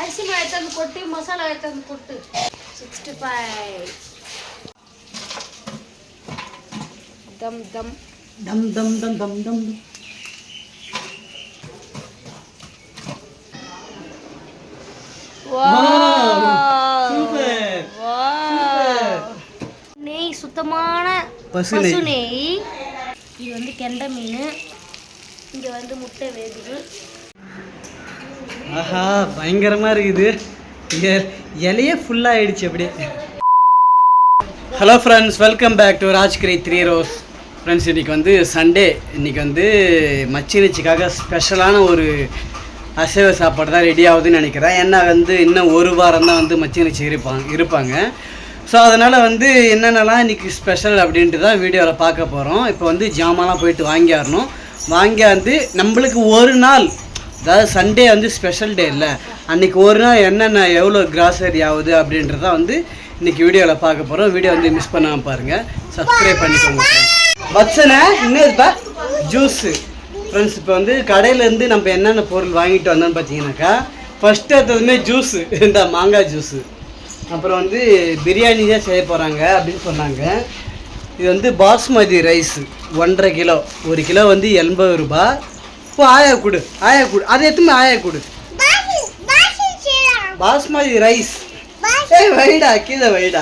அரிசி மாவு எடுத்து கொட்டு மசாலா எடுத்து கொட்டு. சிக்ஸ்டி தம் தம். டம் டம் டம் டம் சூப்பர் நெய் சுத்தமான பசு நெய். நெய். இது வந்து கெண்டை மீன். இங்க வந்து முட்டை வேகுது ஆஹா பயங்கரமாக இருக்குது. இலையே ஃபுல்லாக ஆயிடுச்சு அப்படியே. Hello friends welcome back to Rajgiri three rose friends இன்னைக்கு வந்து சண்டே இன்னைக்கு வந்து மச்சினிச்சிக்காக ஸ்பெஷலான ஒரு அசைவ சாப்பாடு தான் ரெடி ஆகுதுன்னு நினைக்கிறேன். ஏன்னா வந்து இன்னும் ஒரு வாரம் தான் வந்து மச்சினிச்சி இருப்பாங்க இருப்பாங்க. ஸோ அதனால் வந்து என்னென்னலாம் இன்றைக்கி ஸ்பெஷல் அப்படின்ட்டு தான் வீடியோவில் பார்க்க போகிறோம் இப்போ வந்து ஜாமான்லாம் போயிட்டு வாங்கியாரணும். வாங்கியாந்து நம்மளுக்கு ஒரு நாள் அதாவது சண்டே வந்து ஸ்பெஷல் டே இல்லை. அன்னைக்கு ஒரு நாள் என்னென்ன எவ்வளோ கிராசரி ஆகுது அப்படின்றத வந்து இன்னைக்கு வீடியோவில் பார்க்க போகிறோம் வீடியோ வந்து மிஸ் பண்ணாமல் பாருங்கள் சப்ஸ்கிரைப் பண்ணிக்கோங்க இன்னும் இப்போ ஜூஸு ஃப்ரெண்ட்ஸ் இப்போ வந்து கடையிலேருந்து நம்ம என்னென்ன பொருள் வாங்கிட்டு வந்தோம்னு பார்த்தீங்கன்னாக்கா ஃபஸ்ட்டு எடுத்ததுமே ஜூஸு இந்த மாங்காய் ஜூஸு அப்புறம் வந்து பிரியாணி தான் செய்ய போகிறாங்க அப்படின்னு சொன்னாங்க. இது வந்து பாஸ்மதி ரைஸு ஒன்றரை கிலோ. ஒரு கிலோ வந்து எண்பது ரூபாய். இப்போ ஆயா கொடு ஆயா கொடு. அதை எத்துமே ஆயா கொடு. பாஸ்மதி ரைஸ். ஏய் வைடா கீழே வைடா.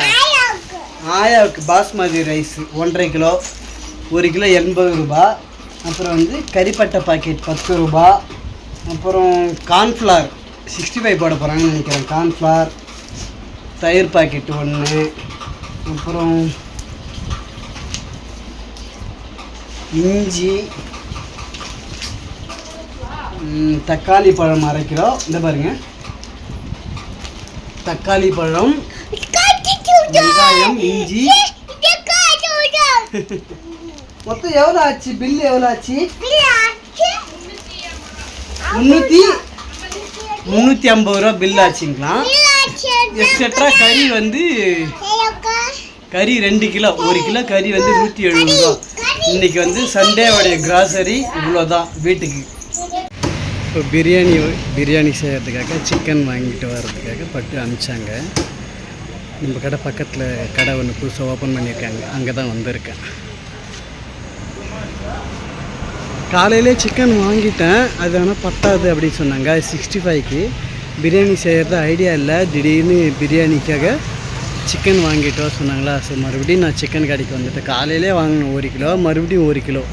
ஆயாவுக்கு. பாஸ்மதி ரைஸ் ஒன்றரை கிலோ ஒரு கிலோ எண்பது ரூபாய் அப்புறம் வந்து கறிப்பட்டை பாக்கெட் பத்து ரூபாய் அப்புறம் கார்ன்ஃப்ளவர் சிக்ஸ்டி ஃபைவ் போட போகிறாங்கன்னு நினைக்கிறேன். கார்ன்ஃப்ளவர் தயிர் பாக்கெட் ஒன்று அப்புறம் இஞ்சி தக்காளி பழம் அரை கிலோ. இந்த பாருங்க. தக்காளி பழம் வெங்காயம் இஞ்சி. மொத்தம் எவ்வளோ ஆச்சு? பில்லு எவ்வளோ ஆச்சு? முந்நூற்றி முந்நூற்றி ஐம்பது ரூபா பில் ஆச்சுங்களா? எக்ஸட்ரா கறி வந்து கறி ரெண்டு கிலோ ஒரு கிலோ கறி வந்து நூற்றி எழுபது ரூபா. இன்னைக்கு வந்து சண்டேவுடைய கிராசரி இவ்வளோதான் வீட்டுக்கு. இப்போ பிரியாணி பிரியாணி செய்கிறதுக்காக சிக்கன் வாங்கிட்டு வர்றதுக்காக பட்டு அனுப்பிச்சாங்க. நம்ம கடை பக்கத்தில் கடை ஒன்று புதுசாக ஓப்பன் பண்ணியிருக்காங்க. அங்கே தான் வந்திருக்கேன். காலையிலே சிக்கன் வாங்கிட்டேன். அது ஆனால் பத்தாது அப்படின்னு சொன்னாங்க. சிக்ஸ்டி ஃபைவ்க்கு பிரியாணி செய்கிறது ஐடியா இல்லை. திடீர்னு பிரியாணிக்காக சிக்கன் வாங்கிட்டு வர சொன்னாங்களா? சரி மறுபடியும் நான் சிக்கன் கடைக்கு வந்துட்டேன். காலையிலே வாங்கினேன் ஒரு கிலோ மறுபடியும் ஒரு கிலோ.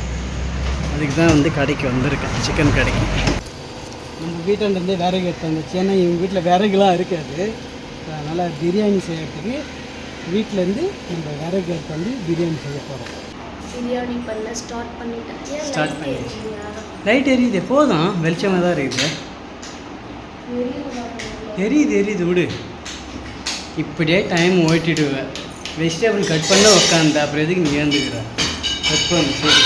அதுக்கு தான் வந்து கடைக்கு வந்திருக்கேன். சிக்கன் கடைக்கு. நம்ம வீட்டிலேருந்தே விறகு எடுத்து வந்துச்சு. ஏன்னா எங்கள் வீட்டில் விறகுலாம் இருக்காது. அதனால் பிரியாணி செய்யறதுக்கு வீட்டிலேருந்து நம்ம விறகு எடுத்து வந்து பிரியாணி செய்ய போகிறோம் பிரியாணி பண்ண ஸ்டார்ட் பண்ணிட்டேன் பண்ணியாச்சு. எரியுதா? லைட் எரியுது. போதும். வெளிச்சமாக தான் இருக்குது. எரியுதா? எரியுது விடு. இப்படியே டைம் ஓட்டிடுவேன். வெஜிடபிள் கட் பண்ண உட்காந்து அப்புறம் எதுக்கு நீ ஏந்துக்கிற கட் பண்ணு சரி.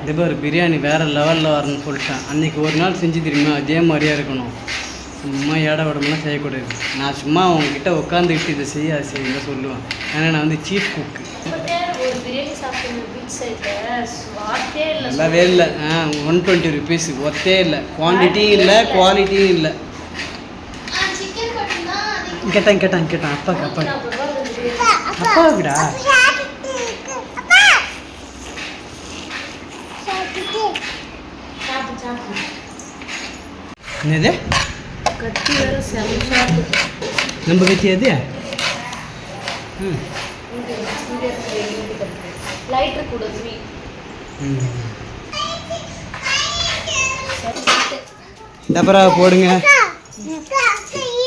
இந்த பாரு பிரியாணி வேறு லெவலில் வரணும்னு சொல்லிட்டேன். அன்றைக்கி ஒரு நாள் செஞ்சு தெரியுமா? அதே மாதிரியா இருக்கணும். சும்மா ஏட விடமெல்லாம் செய்யக்கூடாது. நான் சும்மா உங்ககிட்ட உட்காந்துக்கிட்டு இதை செய்ய செய்யுங்க சொல்லுவேன். ஏன்னா நான் வந்து சீஃப் குக்கு நல்லாவே இல்லை. ஆ ஒன் டுவெண்ட்டி ருபீஸ் ஒத்தே இல்லை. குவான்டிட்டியும் இல்லை குவாலிட்டியும் இல்லை. சிக்கன் கட்டுனா கேட்டான் அப்பாக்கு அப்பாக்கு. அப்பாவுக்குடா சாப்பிட்டு சாப்பிட்டு என்னது? கத்தி வேற செம சாப்பிட்டு நம்ம கத்தி அது ம். லைட்டர் கூட டபரா போடுங்க.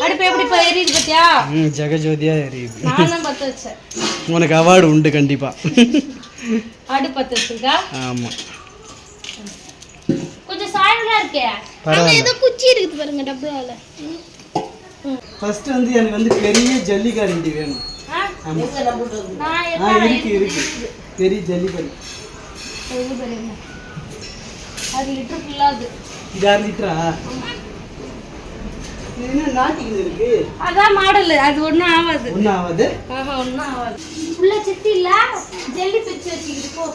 அடுப்பு எப்படி இப்போ எரியுது பார்த்தியா ம் ஜெகஜோதியா எரியுது நான் தான் பற்ற வச்சேன். உனக்கு அவார்டு உண்டு கண்டிப்பாக அடுப்பு பற்ற வச்சிருக்கா? ஆமாம் சாயலாம் இருக்கே? பரவாயில்ல. ஏதோ குச்சி இருக்குது பாருங்க டப்புல ஃபர்ஸ்ட் வந்து எனக்கு வந்து பெரிய ஜல்லிக்கரண்டி வேணும். நான் ஆ எத்தனை இருக்கு. இருக்கு? பெரிய எது பெரியம்மா? அது லிட்டர் ஃபுல்லாக அது. இது அரை லிட்டரா இது என்ன நாட்டிக்கு இருக்கு? அதான் மாடல். அது ஒன்றும் ஆகாது ஒன்றும் ஆகாது ஆஹா ஒன்றும் ஆகாது உள்ள சித்தி இல்ல? ஜல்லி பிச்சு வச்சுக்கிட்டு போ.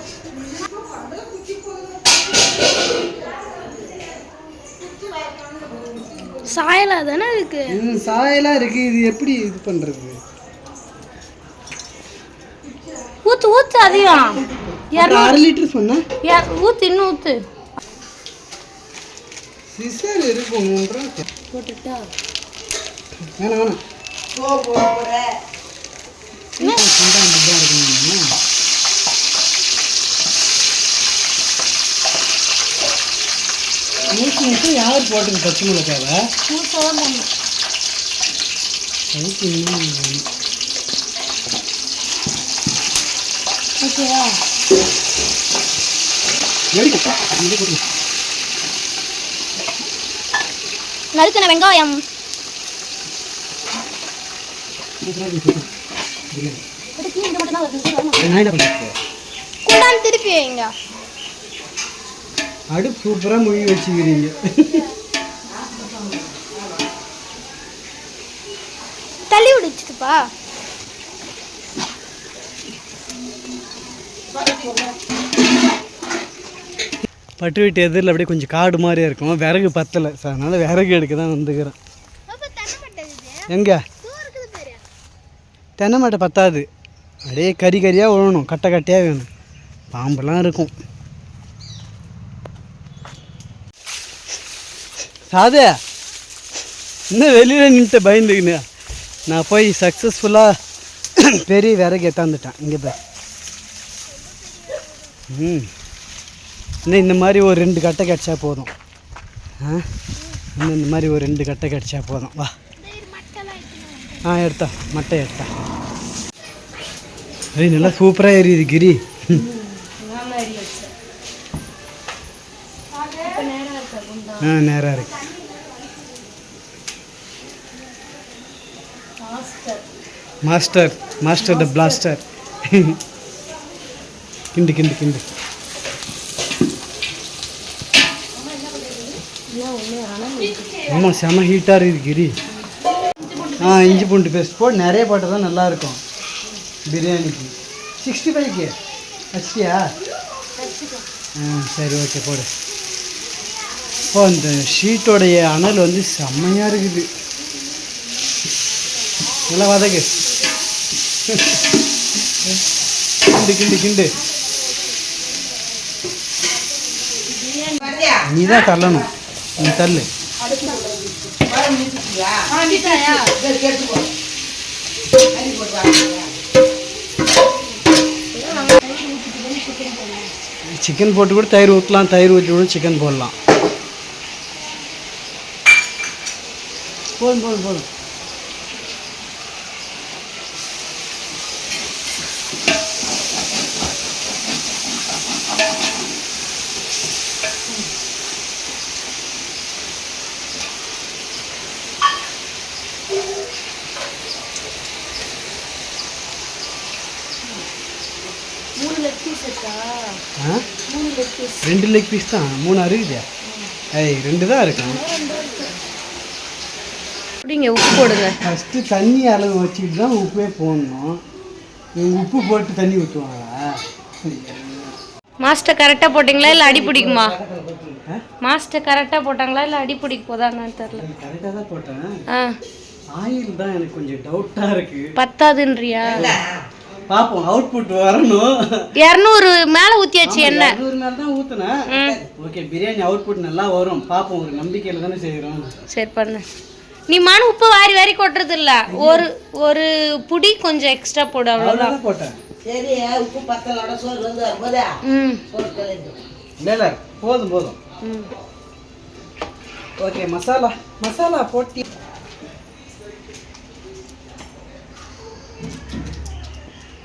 சாயலா தானே இருக்கு? ம் சாயலாக இருக்குது இது எப்படி இது பண்ணுறது ஊத்து ஊத்து அதிகம். அரை லிட்டர் சொன்னேன் யார் ஊத்து இன்னும் ஊத்து. சிசர் இருக்கும் போட்டுட்டா? வேணாம் வேணாம். சீக்கிரம் கொண்டா இப்படிதான் இருக்கணும் முப்பது யார் போட்டது பச்சை மிளகாவை. ஓகேவா. நறுக்கின வெங்காயம். பிரியாணி கொடு. பிரியாணி. குண்டான் நான் என்ன பண்ணுறது திருப்பி வைங்க. அடுப்பு சூப்பராக மொழி வச்சுக்கிறீங்க. தள்ளி விடுச்சுப்பா பட்டு வீட்டு எதிரில் அப்படியே கொஞ்சம் காடு மாதிரியே இருக்கும். விறகு பத்தலை. ஸோ அதனால் விறகு எடுக்க தான் வந்துக்கிறேன் எங்கே? தென்னை மட்டை பத்தாது. அப்படியே கறி கறியாக விழணும் கட்டை கட்டையாக வேணும். பாம்பெல்லாம் இருக்கும். சாதே. இன்னும் வெளியில் நின்றுட்டு பயந்துக்கின்னு நான் போய் சக்ஸஸ்ஃபுல்லாக பெரிய விறகு எத்தாந்துட்டேன் இங்கே போய் ம். இன்னும் இந்த மாதிரி ஒரு ரெண்டு கட்டை கிடச்சா போதும். ஆ? இன்னும் இந்த மாதிரி ஒரு ரெண்டு கட்டை கிடச்சா போதும். வா. ஆ எடுத்தா. மட்டை எடுத்தா. ஐய் நல்லா சூப்பராக எரியுது கிரி. ஆ நேராக இருக்கு. மாஸ்டர் மாஸ்டர் த பிளாஸ்டர் கிண்டு கிண்டு கிண்டு ஆமாம் செம ஹீட்டாக இருக்குது கிரி. ஆ இஞ்சி பூண்டு பேஸ்ட் போட்டு நிறைய போட்டால் தான் நல்லாயிருக்கும். பிரியாணிக்கு. சிக்ஸ்டி ஃபைவ்க்கு வச்சிட்டியா? ஆ சரி ஓகே போடு. இப்போ அந்த ஷீட்டோடைய அனல் வந்து செம்மையாக இருக்குது. நல்லா வதக்கு கிண்டு கிண்டு கிண்டு. நீ தான் தள்ளணும். நீ தள்ளு. சிக்கன் போட்டு கூட தயிர் ஊற்றலாம் தயிர் ஊற்றி கூட சிக்கன் போடலாம். போதும் போதும் போதும் மூணு லெக் பீஸ் இருக்கா ஆ? ரெண்டு லெக் பீஸ் தான். மூணு அருகுதா ஏய் ரெண்டு தான் இருக்கும் அப்படிங்க உப்பு போடுங்க? ஃபஸ்ட்டு தண்ணி அளவு வச்சுக்கிட்டு தான் உப்பே போடணும். உப்பு போட்டு தண்ணி ஊற்றுவாங்களா மாஸ்டர் கரெக்டாக போட்டிங்களா இல்லை அடி பிடிக்குமா? மாஸ்டர் கரெக்டாக போட்டாங்களா? இல்லை அடி பிடிக்க போதான்னு தெரில கரெக்டாக தான் போட்டேன். ஆயில் தான் எனக்கு கொஞ்சம் டவுட்டாக இருக்குது பத்தாதுன்றியா? பார்ப்போம் அவுட்புட் வரணும். இரநூறு மேலே ஊற்றியாச்சு எண்ணெய் இரநூறு மேலே தான் ஊற்றுனேன் ம். ஓகே பிரியாணி அவுட்புட் நல்லா வரும். பார்ப்போம் ஒரு நம்பிக்கையில் தானே செய்கிறோம் சரி பண்ணு. நீ மன உப்பு வாரி வாரி கொட்டுறது இல்ல ஒரு ஒரு புடி கொஞ்சம் எக்ஸ்ட்ரா போடு அவ்வளோதான் அவ்வளோதான் போட்டேன். சரி உப்பு பத்தலோட சோறு வந்து வரும்போதா ம். இல்லை இல்லை போதும் போதும். ம். ஓகே மசாலா மசாலா போட்டி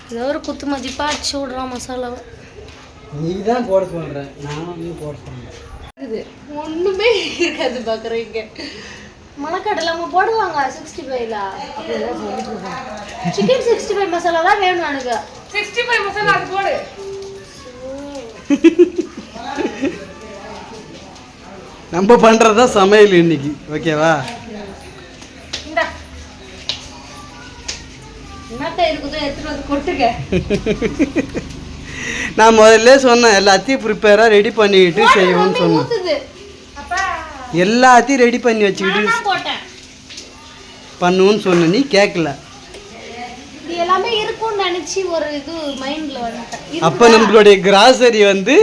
ஏதோ ஒரு குத்து மதிப்பா அடிச்சு விடுறான் மசாலாவை. நீ தான் போட சொல்கிற நான் வந்து போட சொல்கிறேன் இது ஒண்ணுமே இருக்காது பாக்குறீங்க மணக்கடலை அவங்க போடுவாங்க சிக்ஸ்டி ஃபைவ்ல சிக்கன் சிக்ஸ்டி ஃபைவ் மசாலா தான் வேணும் எனக்கு. சிக்ஸ்டி ஃபைவ் மசாலா அது போடு. நம்ம பண்ணுறது தான் சமையல் இன்னைக்கு ஓகேவா நான் முதல்ல சொன்னேன் எல்லாத்தையும் ப்ரிப்பேராக ரெடி பண்ணிக்கிட்டு செய்வோம்னு சொன்னேன். எல்லாத்தையும் ரெடி பண்ணி வச்சுக்கிட்டு பண்ணுவோன்னு சொன்ன நீ கேட்கல எல்லாமே இருக்கும்னு நினைச்சு ஒரு இது மைண்ட்ல வந்துட்டேன். அப்போ நம்மளுடைய கிராசரி வந்து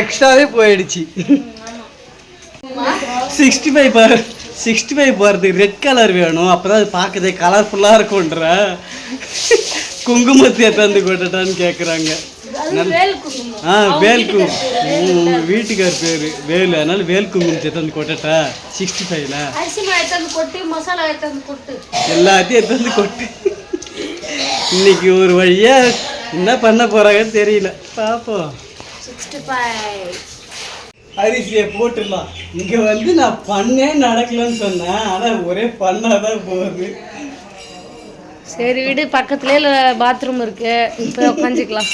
எக்ஸ்ட்ராவே போயிடுச்சு. Sixty five per. Sixty five போகிறதுக்கு ரெட் கலர் வேணும். அப்போ தான் அது பார்க்கறதே கலர்ஃபுல்லாக இருக்கும்ன்ற. குங்குமத்தை தந்து கொட்டட்டான்னு கேட்குறாங்க ஆ வேல் உங்கள் வீட்டுக்கார் பேர் வேலு. அதனால வேல் குங்குமத்தை தந்து கொட்டட்டா சிக்ஸ்டி ஃபைவ்ல எல்லாத்தையும் எடுத்து வந்து கொட்டு. இன்னைக்கு ஒரு வழியா என்ன பண்ண போறாங்கன்னு தெரியல. பார்ப்போம் சிக்ஸ்டி ஃபைவ் அரிசியை போட்டுடலாம் இங்க வந்து நான் பண்ணே நடக்கலன்னு சொன்னேன். ஆனா ஒரே பண்ணாதான் போகுது. சரி விடு பக்கத்துலயே பாத்ரூம் இருக்கு. இப்போ உட்காந்துக்கலாம்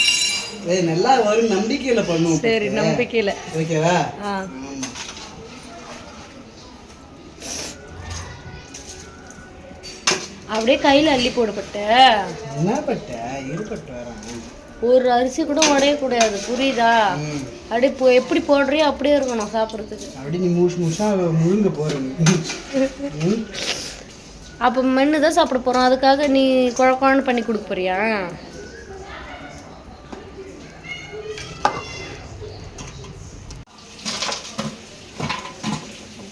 ஏய் நல்லா வரும் நம்பிக்கையில பண்ணுவோம் சரி நம்பிக்கையில. ஓகேவா? ஆ. அப்படியே கையில அள்ளி போடப்பட்ட. என்ன பட்ட? இருப்பட்டு வரேன். ஒரு அரிசி கூட உடையக்கூடாது புரியுதா? அப்படியே போ எப்படி போடுறியோ அப்படியே இருக்கணும் சாப்பிட்றதுக்கு. அப்படி நீ மூஷ் மூஷா முழுங்க போறேன் அப்போ மென்று தான் சாப்பிட போகிறோம் அதுக்காக நீ குழ குழன்னு பண்ணி கொடுக்க போறியா?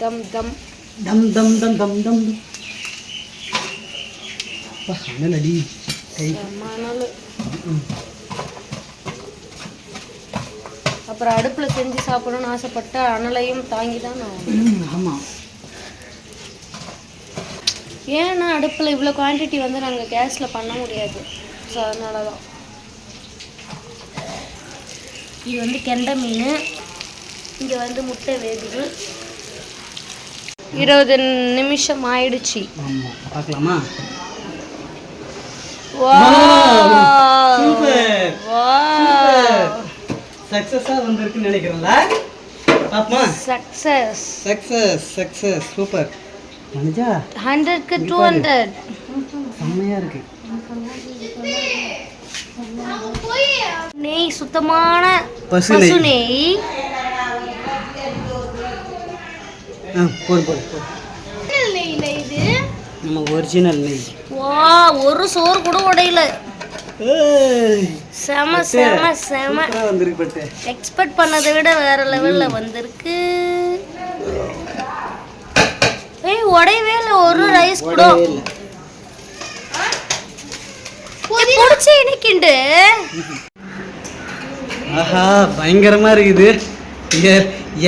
தம் தம். தம் தம் தம் தம் தம். அடி கை அப்புறம் அடுப்பில் செஞ்சு சாப்பிடணும்னு ஆசைப்பட்ட அனலையும் தாங்கி தான் நான் ம், ஆமா. ஏன்னா அடுப்பில் இவ்வளோ குவான்டிட்டி வந்து நாங்கள் கேஸில் பண்ண முடியாது. ஸோ அதனால தான் இது வந்து கெண்டை மீன். இங்கே வந்து முட்டை வேகுது. இருபது நிமிஷம் ஆயிடுச்சு. பார்க்கலாமா! Super Wow! சக்சஸா வந்திருக்குன்னு நினைக்கிறேன்ல பாப்பமா? Success. Success success super Manuja ஹண்ட்ரட்க்கு two hundred செம்மையா இருக்கு. நெய் சுத்தமான பசு நெய். நெய். ஆ போடு போடு போடு. நம்ம ஒரிஜினல் நெய். வா ஒரு சோறு கூட உடையல. ஏய், செம செம செம. வந்திருக்கு பட்டு. எக்ஸ்பெக்ட் பண்ணதை விட வேற லெவல்ல வந்திருக்கு. ஏய் உடையவே இல்லை. ஒரு ரைஸ் கூட. பிடிச்சி இனிக்கிண்டு. ஆஹா பயங்கரமா இருக்குது.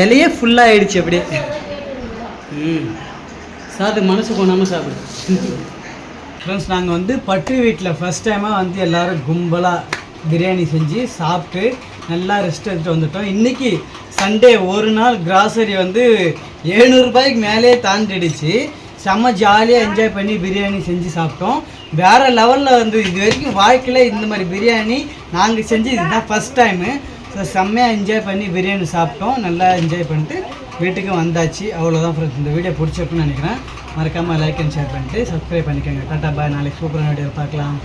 இலையே ஃபுல்லா ஆயிடுச்சு அப்படியே. ம். சாப்பிட்டு மனசு போனாமல் சாப்பிடு. ஃப்ரெண்ட்ஸ் நாங்கள் வந்து பட்டு வீட்டில் ஃபஸ்ட் டைமாக வந்து எல்லாரும் கும்பலாக பிரியாணி செஞ்சு சாப்பிட்டு நல்லா ரெஸ்ட் எடுத்துகிட்டு வந்துட்டோம். இன்றைக்கி சண்டே ஒரு நாள் கிராசரி வந்து எழுநூறுபாய்க்கு மேலே தாண்டிடுச்சு. செம்ம ஜாலியாக என்ஜாய் பண்ணி பிரியாணி செஞ்சு சாப்பிட்டோம். வேறு லெவலில் வந்து இது வரைக்கும் வாழ்க்கையில் இந்த மாதிரி பிரியாணி நாங்கள் செஞ்சு இதுதான் ஃபஸ்ட் டைமு ஸோ செம்மையாக என்ஜாய் பண்ணி பிரியாணி சாப்பிட்டோம். நல்லா என்ஜாய் பண்ணிட்டு வீட்டுக்கு வந்தாச்சு. அவ்வளோதான் ஃப்ரெண்ட்ஸ் இந்த வீடியோ பிடிச்சிருக்குன்னு நினைக்கிறேன். மறக்காமல் லைக் அண்ட் ஷேர் பண்ணிட்டு சப்ஸ்கிரைப் பண்ணிக்கோங்க. டாட்டா பாய் நாளைக்கு சூப்பரான வீடியோ பார்க்கலாம்.